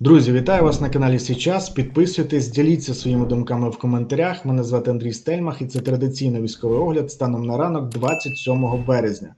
Друзі, вітаю вас на каналі Січас. Підписуйтесь, діліться своїми думками в коментарях. Мене звати Андрій Стельмах, і це традиційний військовий огляд станом на ранок 27 березня.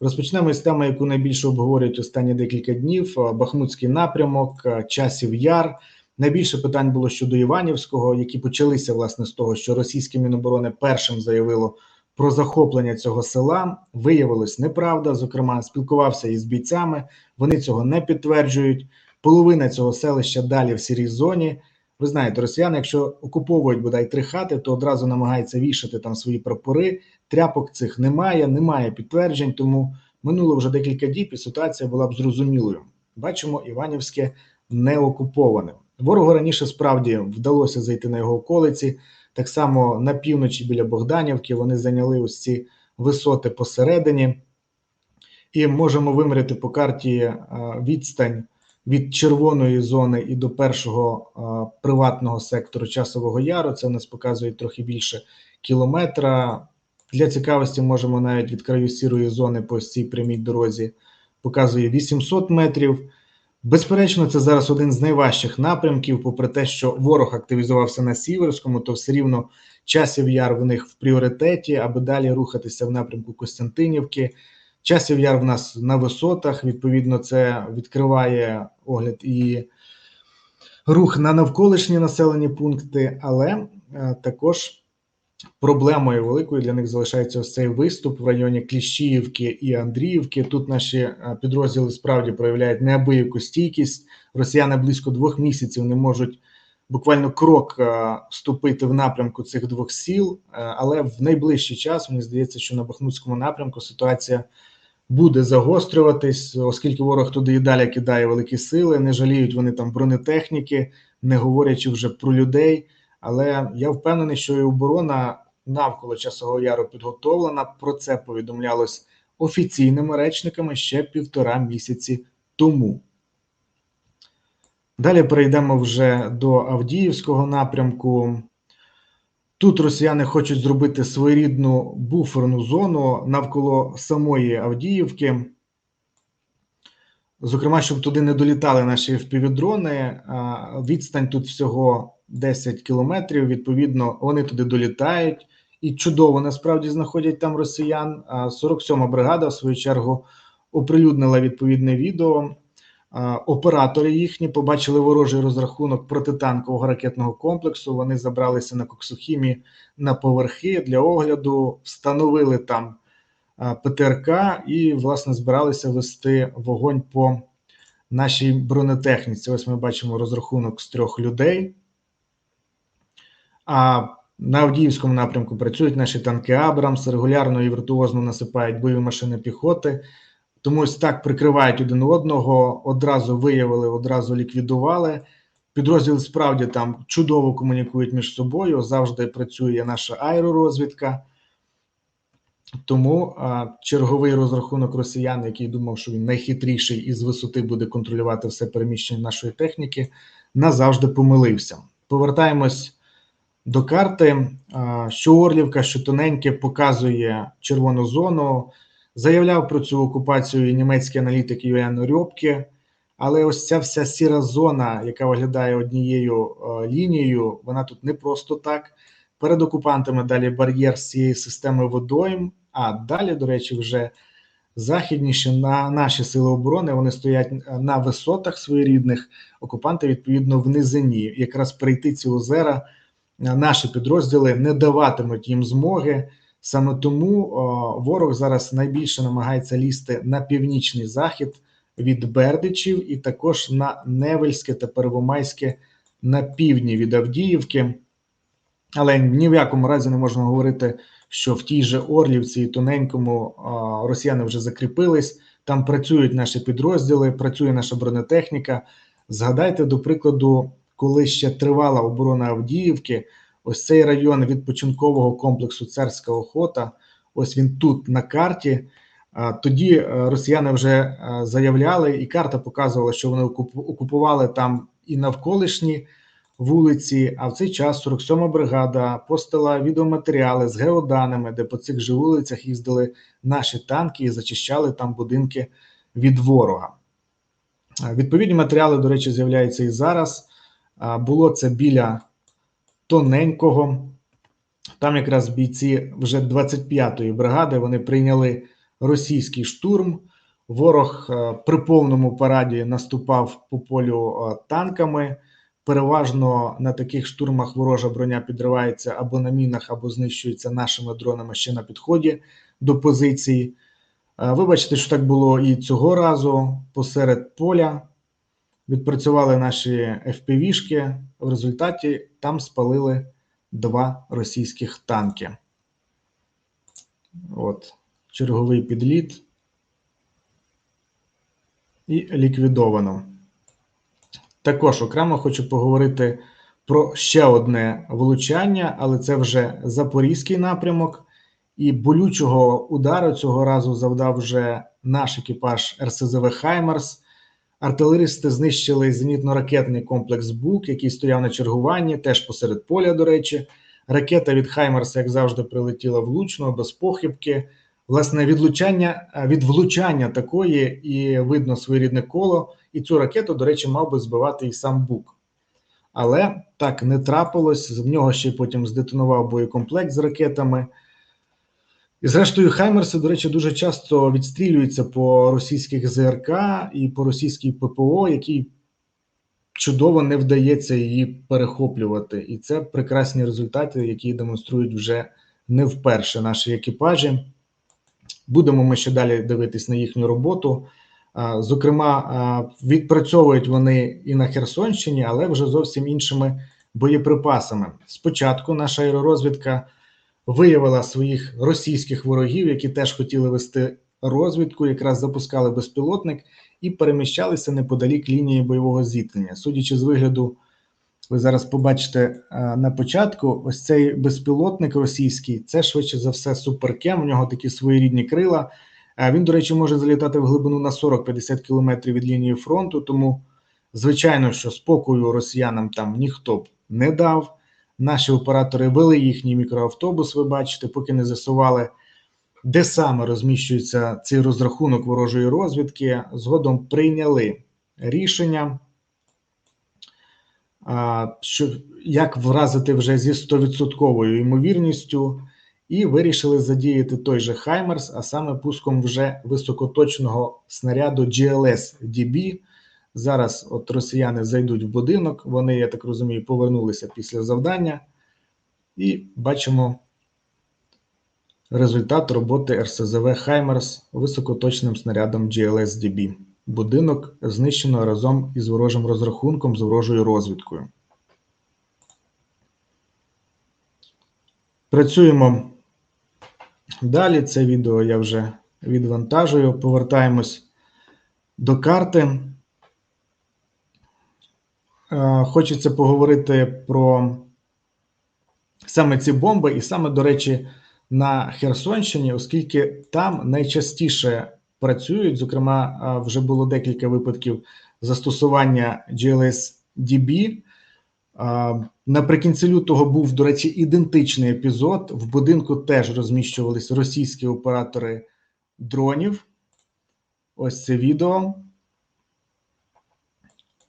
Розпочнемо із теми, яку найбільше обговорюють останні декілька днів: Бахмутський напрямок, часів яр. Найбільше питань було щодо Іванівського, які почалися власне з того, що російське міноборони першим заявило про захоплення цього села. Виявилось неправда. Зокрема, спілкувався із бійцями. Вони цього не підтверджують. Половина цього селища далі в сірій зоні. Ви знаєте, росіяни, якщо окуповують бодай три хати, то одразу намагаються вішати там свої прапори. Тряпок цих немає, немає підтверджень. Тому минуло вже декілька діб, і ситуація була б зрозумілою. Бачимо, Іванівське не окуповане. Ворогу раніше справді вдалося зайти на його околиці. Так само на півночі біля Богданівки вони зайняли ось ці висоти посередині, і можемо виміряти по карті відстань від червоної зони і до першого приватного сектору часового яру. Це у нас показує трохи більше кілометра. Для цікавості можемо навіть від краю сірої зони по цій прямій дорозі показує 800 метрів. Безперечно, це зараз один з найважчих напрямків, попри те, що ворог активізувався на Сіверському, то все рівно часів яр в них в пріоритеті, аби далі рухатися в напрямку Костянтинівки. Часів яр в нас на висотах. Відповідно, це відкриває огляд і рух на навколишні населені пункти, але е, також проблемою великою для них залишається ось цей виступ в районі Кліщіївки і Андріївки. Тут наші е, підрозділи справді проявляють неабияку стійкість. Росіяни близько двох місяців не можуть. Буквально крок е, вступити в напрямку цих двох сіл, але в найближчий час мені здається, що на Бахмутському напрямку ситуація буде загострюватись, оскільки ворог туди і далі кидає великі сили. Не жаліють вони там бронетехніки, не говорячи вже про людей. Але я впевнений, що і оборона навколо часового яру підготовлена. Про це повідомлялось офіційними речниками ще півтора місяці тому. Далі перейдемо вже до Авдіївського напрямку. Тут росіяни хочуть зробити своєрідну буферну зону навколо самої Авдіївки. Зокрема, щоб туди не долітали наші впівдрони. Відстань тут всього 10 кілометрів. Відповідно, вони туди долітають і чудово насправді знаходять там росіян. 47-ма бригада, в свою чергу, оприлюднила відповідне відео. Оператори їхні побачили ворожий розрахунок протитанкового ракетного комплексу. Вони забралися на Коксухімі на поверхи для огляду, встановили там ПТРК і, власне, збиралися вести вогонь по нашій бронетехніці. Ось ми бачимо розрахунок з трьох людей. А на Авдіївському напрямку працюють наші танки Абрамс, регулярно і віртуозно насипають бойові машини піхоти. Тому ось так прикривають один одного, одразу виявили, одразу ліквідували. Підрозділи справді там чудово комунікують між собою. Завжди працює наша аеророзвідка. Тому а, черговий розрахунок росіян, який думав, що він найхитріший і з висоти буде контролювати все переміщення нашої техніки, назавжди помилився. Повертаємось до карти. А, що Орлівка, що тоненьке показує червону зону. Заявляв про цю окупацію німецький аналітик Юен Рьопке, але ось ця вся сіра зона, яка виглядає однією е, лінією, вона тут не просто так. Перед окупантами далі бар'єр з цієї системи водойм. А далі, до речі, вже західніше на наші сили оборони вони стоять на висотах своєрідних. Окупанти відповідно в низині. Якраз перейти ці озера наші підрозділи не даватимуть їм змоги. Саме тому о, ворог зараз найбільше намагається лізти на північний захід від Бердичів і також на Невельське та Первомайське на півдні від Авдіївки. Але ні в якому разі не можна говорити, що в тій же Орлівці і тоненькому о, росіяни вже закріпились. Там працюють наші підрозділи, працює наша бронетехніка. Згадайте, до прикладу, коли ще тривала оборона Авдіївки. Ось цей район відпочинкового комплексу Царська охота. Ось він тут на карті. Тоді е, росіяни вже е, заявляли, і карта показувала, що вони окупували там і навколишні вулиці. А в цей час 47-ма бригада постила відеоматеріали з геоданими, де по цих же вулицях їздили наші танки і зачищали там будинки від ворога. Е, Відповідні матеріали, до речі, з'являються і зараз. Було це біля тоненького. Там якраз бійці вже 25-ї бригади вони прийняли російський штурм. Ворог е, при повному параді наступав по полю е, танками. Переважно на таких штурмах ворожа броня підривається або на мінах, або знищується нашими дронами ще на підході до позиції. Е, Вибачте, що так було і цього разу посеред поля. Відпрацювали наші FPV-шки. В результаті там спалили два російських танки. От, черговий підліт. І ліквідовано. Також окремо хочу поговорити про ще одне влучання, але це вже запорізький напрямок. І болючого удару цього разу завдав вже наш екіпаж РСЗВ Хаймарс. Артилеристи знищили зенітно-ракетний комплекс БУК, який стояв на чергуванні, теж посеред поля, до речі. Ракета від Хаймарса, як завжди, прилетіла влучно, без похибки. Власне, відлучання від влучання такої і видно своєрідне коло. І цю ракету, до речі, мав би збивати і сам БУК. Але так не трапилось. В нього ще потім здетонував боєкомплект з ракетами. І, зрештою, Хаймерси, до речі, дуже часто відстрілюються по російських ЗРК і по російській ППО, якій чудово не вдається її перехоплювати. І це прекрасні результати, які демонструють вже не вперше наші екіпажі. Будемо ми ще далі дивитись на їхню роботу. Зокрема, відпрацьовують вони і на Херсонщині, але вже зовсім іншими боєприпасами. Спочатку наша аеророзвідка виявила своїх російських ворогів, які теж хотіли вести розвідку, якраз запускали безпілотник і переміщалися неподалік лінії бойового зіткнення. Судячи з вигляду, ви зараз побачите на початку, ось цей безпілотник російський, це швидше за все суперкем. У нього такі своєрідні крила. Він, до речі, може залітати в глибину на 40-50 кілометрів від лінії фронту. Тому, звичайно, що спокою росіянам там ніхто б не дав. Наші оператори вели їхній мікроавтобус. Ви бачите, поки не з'ясували, де саме розміщується цей розрахунок ворожої розвідки. Згодом прийняли рішення, що як вразити вже зі 100% ймовірністю, і вирішили задіяти той же Хаймерс, а саме пуском вже високоточного снаряду GLS-DB. Зараз от росіяни зайдуть в будинок. Вони, я так розумію, повернулися після завдання, і бачимо результат роботи РСЗВ Хаймерс високоточним снарядом GLS-DB. Будинок знищено разом із ворожим розрахунком з ворожою розвідкою. Працюємо далі. Це відео я вже відвантажую. Повертаємось до карти. Хочеться поговорити про саме ці бомби, і саме, до речі, на Херсонщині, оскільки там найчастіше працюють. Зокрема, вже було декілька випадків застосування GLS-DB. Наприкінці лютого був, до речі, ідентичний епізод. В будинку теж розміщувалися російські оператори дронів. Ось це відео.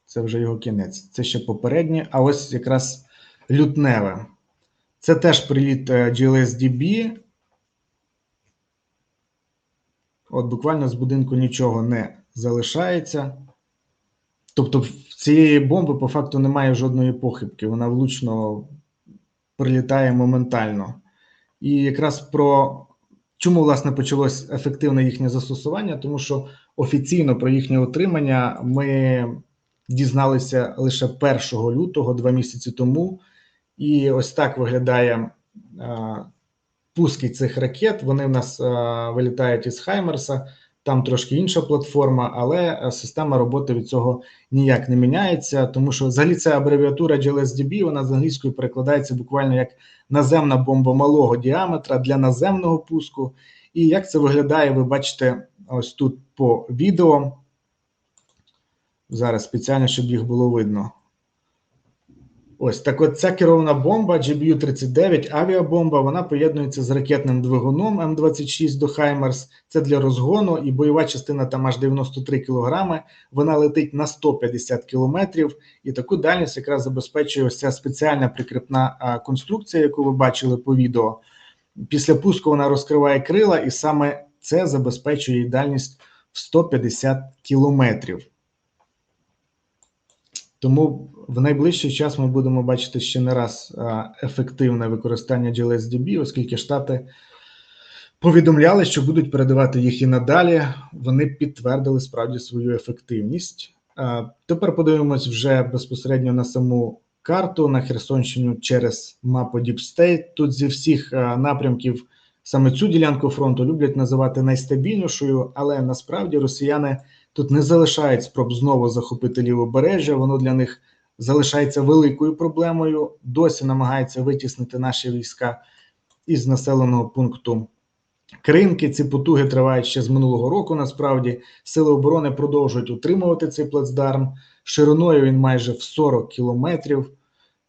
Це вже його кінець. Це ще попереднє. А ось якраз лютневе. Це теж приліт GLSDB. От буквально з будинку нічого не залишається. Тобто, в цієї бомби по факту немає жодної похибки. Вона влучно прилітає моментально. І якраз про чому, власне, почалось ефективне їхнє застосування, тому що офіційно про їхнє отримання ми дізналися лише 1 лютого, два місяці тому. І ось так виглядає а, пуски цих ракет. Вони в нас а, вилітають із Хаймерса. Там трошки інша платформа, але система роботи від цього ніяк не міняється, тому що взагалі ця абревіатура GLSDB, вона з англійської перекладається буквально як наземна бомба малого діаметра для наземного пуску. І як це виглядає, ви бачите ось тут по відео. Зараз спеціально, щоб їх було видно. Ось так от ця керована бомба GBU-39 авіабомба, вона поєднується з ракетним двигуном М26 до Хаймерс. Це для розгону, і бойова частина там аж 93 кілограми. Вона летить на 150 кілометрів, і таку дальність якраз забезпечує ось ця спеціальна прикріпна конструкція, яку ви бачили по відео. Після пуску вона розкриває крила, і саме це забезпечує їй дальність в 150 кілометрів. Тому в найближчий час ми будемо бачити ще не раз ефективне використання GLSDB, оскільки Штати повідомляли, що будуть передавати їх і надалі. Вони підтвердили справді свою ефективність. Тепер подивимось вже безпосередньо на саму карту на Херсонщину через мапу Deep State. Тут зі всіх напрямків саме цю ділянку фронту люблять називати найстабільнішою, але насправді росіяни тут не залишають спроб знову захопити лівобережжя. Воно для них залишається великою проблемою. Досі намагається витіснити наші війська із населеного пункту. Кринки ці потуги тривають ще з минулого року. Насправді сили оборони продовжують утримувати цей плацдарм. Шириною він майже в 40 кілометрів.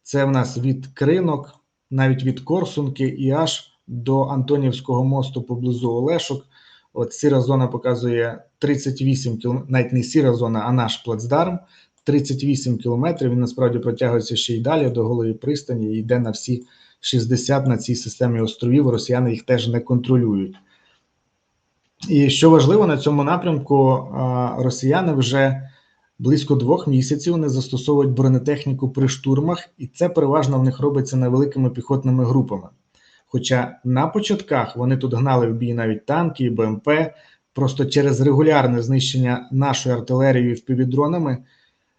Це в нас від кринок, навіть від Корсунки і аж до Антонівського мосту поблизу Олешок. От сіра зона показує 38 кілометрів, навіть не сіра зона, а наш плацдарм. 38 кілометрів. Він насправді протягується ще й далі до голої пристані і йде на всі 60 на цій системі островів. Росіяни їх теж не контролюють. І що важливо на цьому напрямку, росіяни вже близько двох місяців не застосовують бронетехніку при штурмах, і це переважно в них робиться невеликими піхотними групами. Хоча на початках вони тут гнали в бій навіть танки і БМП, просто через регулярне знищення нашою артилерією впівдронами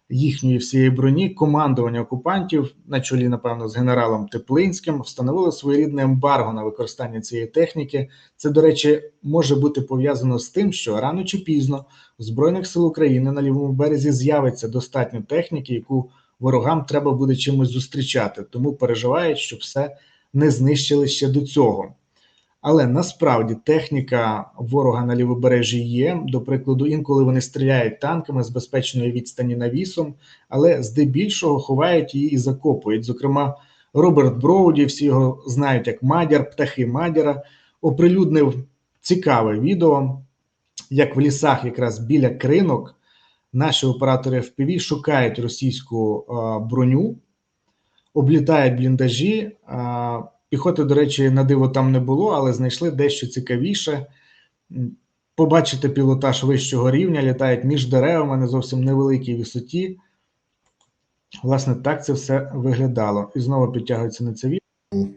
їхньої всієї броні, командування окупантів, на чолі, напевно, з генералом Теплинським, встановило своєрідне ембарго на використання цієї техніки. Це, до речі, може бути пов'язано з тим, що рано чи пізно в Збройних сил України на лівому березі з'явиться достатньо техніки, яку ворогам треба буде чимось зустрічати, тому переживають, що все не знищили ще до цього. Але насправді техніка ворога на лівобережжі є. До прикладу, інколи вони стріляють танками з безпечної відстані навісом, але здебільшого ховають її і закопують. Зокрема, Роберт Броуді, всі його знають як Мадяр, птахи Мадяра, оприлюднив цікаве відео, як в лісах, якраз біля кринок, наші оператори FPV шукають російську броню, облітають бліндажі. Піхоти, до речі, на диво там не було, але знайшли дещо цікавіше. М, Побачити пілотаж вищого рівня, літають між деревами на зовсім невеликій висоті. Власне, так це все виглядало. І знову підтягується на це відео.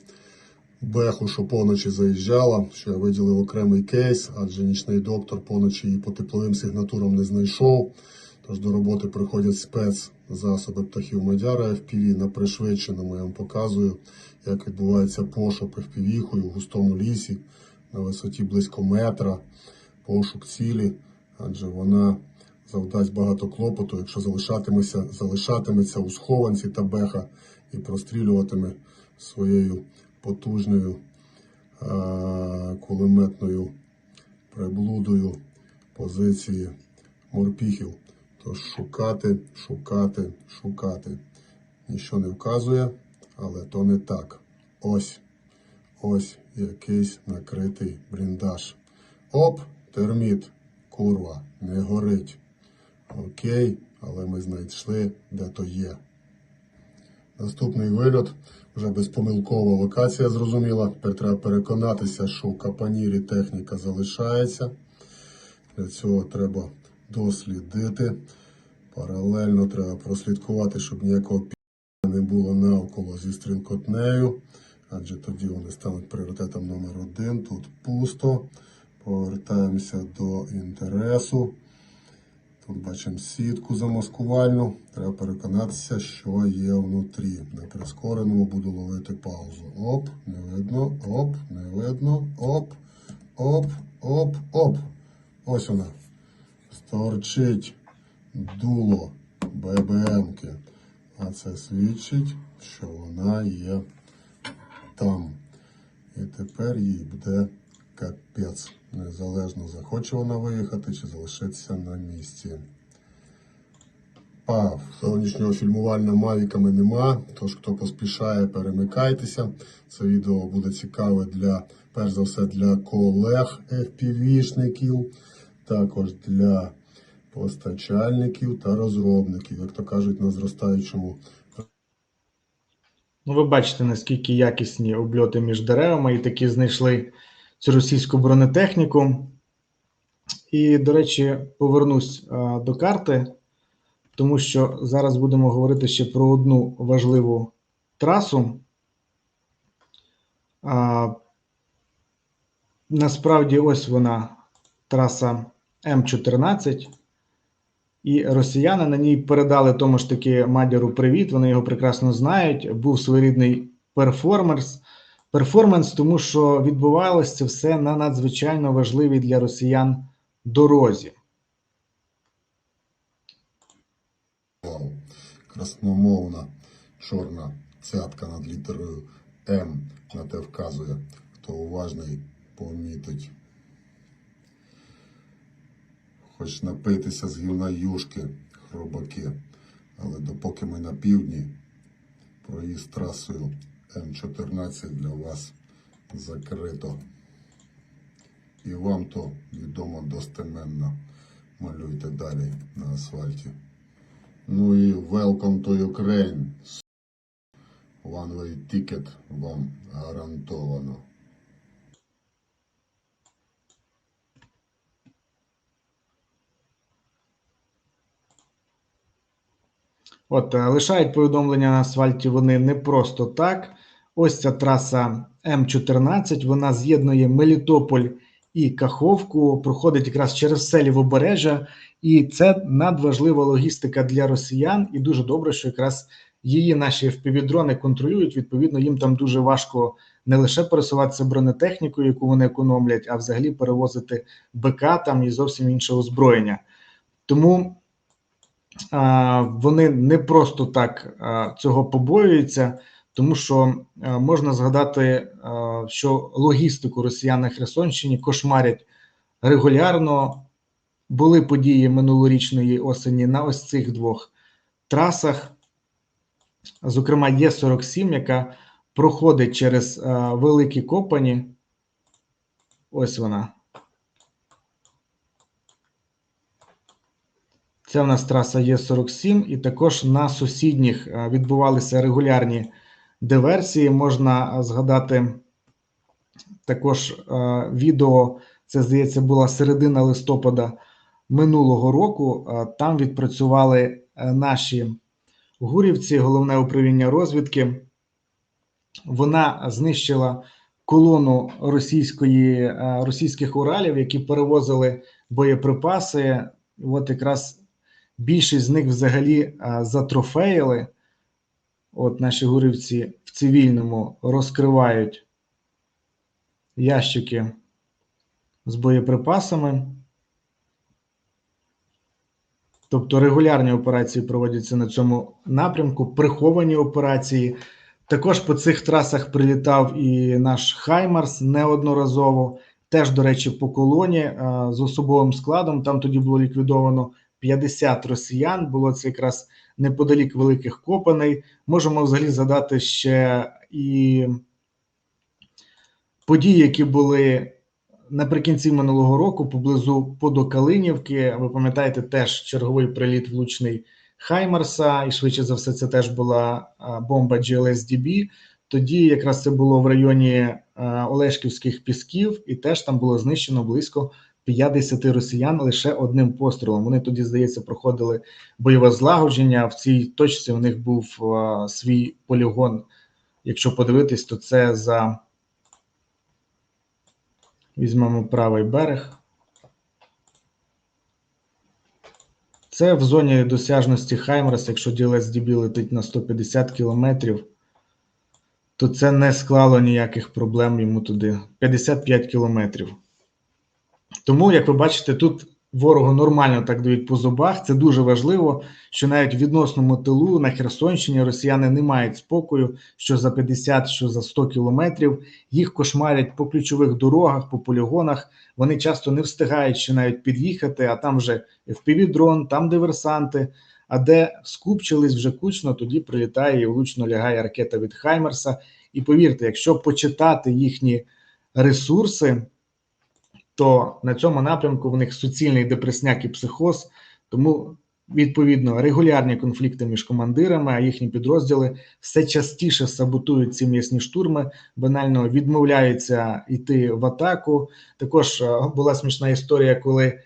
Беху, що поночі заїжджала, що я виділив окремий кейс, адже нічний доктор поночі її по тепловим сигнатурам не знайшов. Тож до роботи приходять спецзасоби птахів Мадяра FPV на пришвидшеному. Я вам показую, як відбувається пошук FPV-хою в густому лісі на висоті близько метра. Пошук цілі, адже вона завдасть багато клопоту, якщо залишатиметься, залишатиметься у схованці та беха і прострілюватиме своєю потужною е, кулеметною приблудою позиції морпіхів. Тож шукати, шукати, шукати. Ніщо не вказує, але то не так. Ось, ось якийсь накритий бліндаж. Оп, терміт, курва, не горить. Окей, але ми знайшли, де то є. Наступний вильот, вже безпомилкова локація зрозуміла. Тепер треба переконатися, що в капанірі техніка залишається. Для цього треба дослідити. Паралельно треба прослідкувати, щоб ніякого пі не було навколо зі стрінкотнею, адже тоді вони стануть пріоритетом номер один. Тут пусто. Повертаємося до інтересу. Тут бачимо сітку замаскувальну. Треба переконатися, що є внутрі. На прискореному буду ловити паузу. Оп, не видно, оп, не видно, оп, оп, оп, оп. Ось вона. Сторчить дуло ББМки. А це свідчить, що вона є там. І тепер їй буде капець. Незалежно захоче вона виїхати чи залишитися на місці. Впав. Зовнішнього фільмування мавіками нема. Тож, хто поспішає, перемикайтеся. Це відео буде цікаве для, перш за все, для колег FPV-шників, також для постачальників та розробників, як то кажуть, на зростаючому Ну, ви бачите, наскільки якісні обльоти між деревами, і такі знайшли цю російську бронетехніку. І, до речі, повернусь а, до карти, тому що зараз будемо говорити ще про одну важливу трасу. А, насправді, ось вона, траса М14. І росіяни на ній передали тому ж таки Мадяру привіт. Вони його прекрасно знають. Був своєрідний перформанс, перформанс, тому що відбувалося це все на надзвичайно важливій для росіян дорозі. Красномовна чорна цятка над літерою М на те вказує. Хто уважний, помітить. Хоч напитися з гівна юшки, хробаки. Але допоки ми на півдні, проїзд трасою М14 для вас закрито. І вам то відомо достеменно. Малюйте далі на асфальті. Ну і welcome to Ukraine. One way ticket вам гарантовано. От е, лишають повідомлення на асфальті вони не просто так. Ось ця траса М14. Вона з'єднує Мелітополь і Каховку, проходить якраз через все лівобережжя, і це надважлива логістика для росіян. І дуже добре, що якраз її наші впівдрони контролюють. Відповідно, їм там дуже важко не лише пересуватися бронетехнікою, яку вони економлять, а взагалі перевозити БК там і зовсім інше озброєння. Тому вони не просто так цього побоюються, тому що можна згадати, що логістику росіян на Херсонщині кошмарять регулярно. Були події минулорічної осені на ось цих двох трасах. Зокрема, є 47, яка проходить через великі копані. Ось вона. Це в нас траса Є47, і також на сусідніх е, відбувалися регулярні диверсії. Можна е, згадати також е, відео. Це здається була середина листопада минулого року. Там відпрацювали наші гурівці, головне управління розвідки. Вона знищила колону російської, російських Уралів, які перевозили боєприпаси. От якраз більшість з них взагалі затрофеїли. От наші гурівці в цивільному розкривають ящики з боєприпасами. Тобто регулярні операції проводяться на цьому напрямку, приховані операції. Також по цих трасах прилітав і наш Хаймарс неодноразово. Теж, до речі, по колоні а, з особовим складом. Там тоді було ліквідовано 50 росіян. Було це якраз неподалік великих копаней. Можемо взагалі згадати ще і події, які були наприкінці минулого року поблизу Подокалинівки. Ви пам'ятаєте, теж черговий приліт влучний Хаймарса, і швидше за все, це теж була бомба GLSDB. Тоді якраз це було в районі Олешківських пісків, і теж там було знищено близько 50 росіян лише одним пострілом. Вони тоді, здається, проходили бойове злагодження. В цій точці у них був а, свій полігон. Якщо подивитись, то це за візьмемо правий берег. Це в зоні досяжності Хаймерс, якщо DLSDB летить на 150 кілометрів, то це не склало ніяких проблем йому туди. 55 кілометрів. Тому, як ви бачите, тут ворогу нормально так дають по зубах. Це дуже важливо, що навіть в відносному тилу на Херсонщині росіяни не мають спокою, що за 50, що за 100 кілометрів. Їх кошмарять по ключових дорогах, по полігонах. Вони часто не встигають ще навіть під'їхати, а там вже FPV-дрон, там диверсанти. А де скупчились вже кучно, тоді прилітає і влучно лягає ракета від Хаймерса. І повірте, якщо почитати їхні ресурси, то на цьому напрямку в них суцільний депресняк і психоз. Тому відповідно регулярні конфлікти між командирами, а їхні підрозділи все частіше саботують ці м'ясні штурми, банально відмовляються йти в атаку. Також е, була смішна історія, коли е,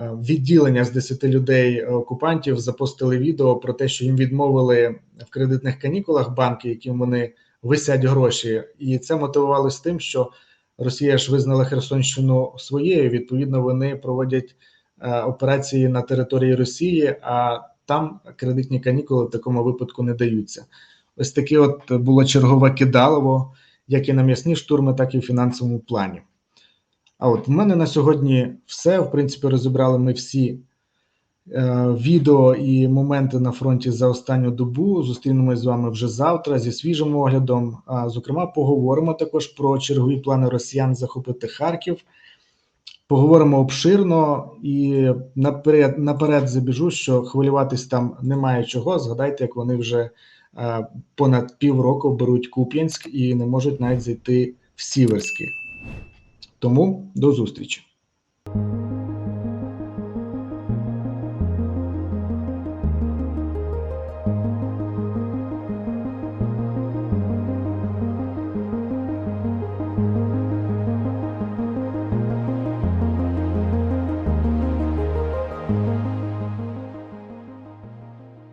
відділення з 10 людей е, окупантів запостили відео про те, що їм відмовили в кредитних канікулах банки, яким вони висять гроші, і це мотивувалось тим, що Росія ж визнала Херсонщину своєю. Відповідно, вони проводять е, операції на території Росії, а там кредитні канікули в такому випадку не даються. Ось таке от було чергове кидалово, як і на м'ясні штурми, так і в фінансовому плані. А от в мене на сьогодні все. В принципі, розібрали ми всі відео і моменти на фронті за останню добу. Зустрінемось з вами вже завтра зі свіжим оглядом. Зокрема, поговоримо також про чергові плани росіян захопити Харків. Поговоримо обширно і наперед, наперед забіжу, що хвилюватись там немає чого. Згадайте, як вони вже е, понад півроку беруть Куп'янськ і не можуть навіть зайти в Сіверський. Тому до зустрічі.